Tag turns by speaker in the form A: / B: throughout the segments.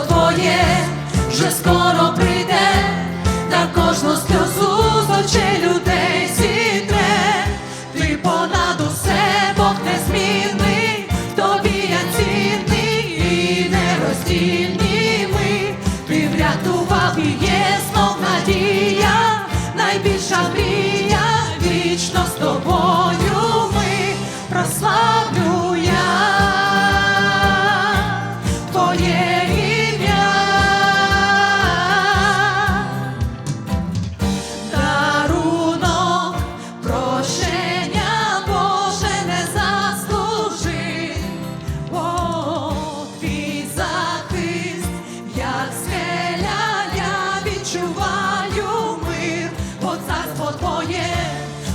A: Твоє вже скоро прийде та кожну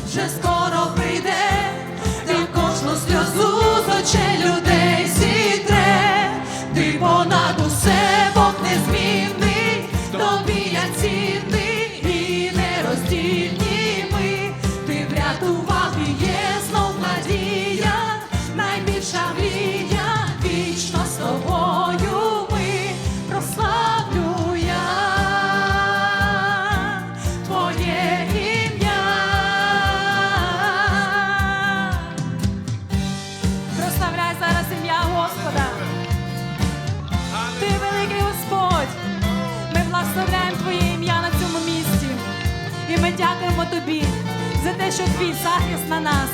A: вже ім'я Господа. Ти великий Господь. Ми благословляємо Твоє ім'я на цьому місці. І ми дякуємо Тобі за те, що твій захист на нас,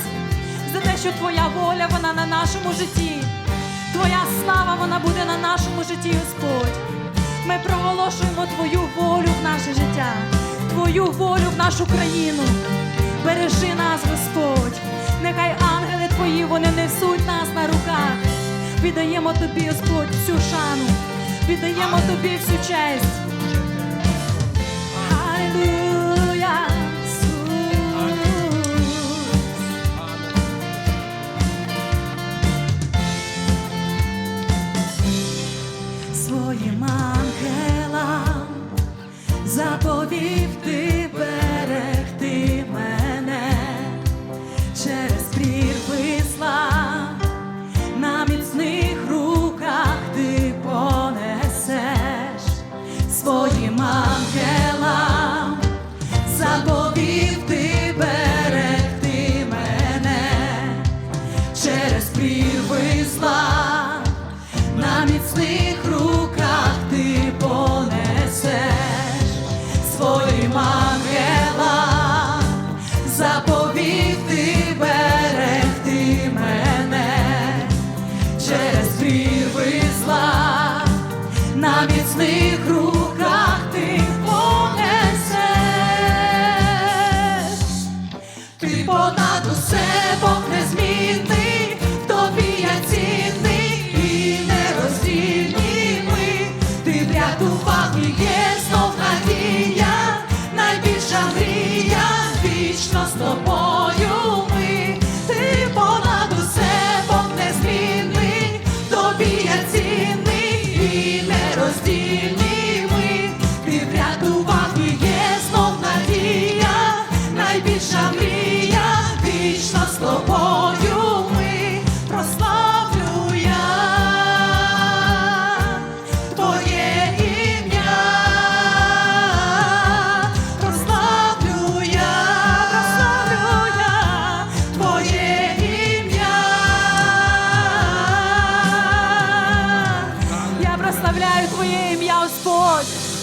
A: за те, що Твоя воля вона на нашому житті. Твоя слава вона буде на нашому житті, Господь. Ми проголошуємо Твою волю в наше життя, Твою волю в нашу країну. Бережи нас, Віддаємо Тобі, Господь, всю шану, віддаємо Тобі всю честь. Ісус. Своїм ангелам заповів своїм ангелам, заповів найбільша мрія, вічно з тобою ми прославлю я твоє ім'я, прославлю я, прославлю я твоє ім'я. Я прославляю твоє ім'я, Господь.